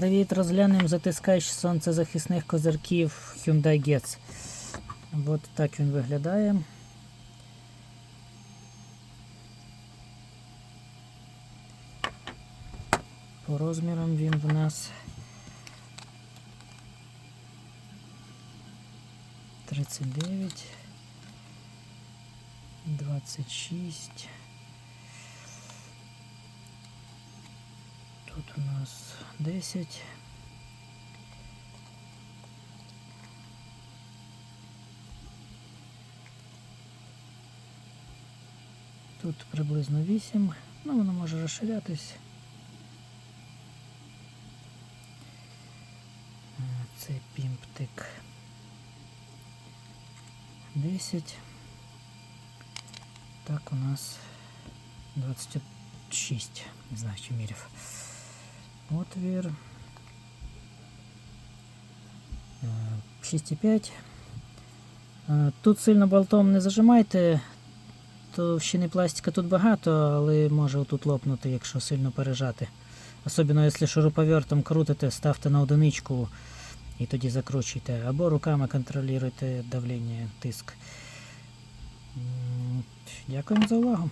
Привіт, розглянемо затискаючи сонцезахисних козирків Hyundai Getz. От так він виглядає. По розмірам він в нас 39, 26. Тут у нас 10. Тут приблизно 8. Ну, воно може розширятись. Це пімптик 10. Так, у нас 26. Не знаю, чи міряв. Отвір. Е, 6,5. Е, Тут сильно болтом не зажимайте. Товщини пластика тут багато, але може отут лопнути, якщо сильно пережати. Особливо, якщо шуруповертом крутите, ставте на одиничку і тоді закручуйте. Або руками контролюйте давлення, тиск. Дякуємо за увагу.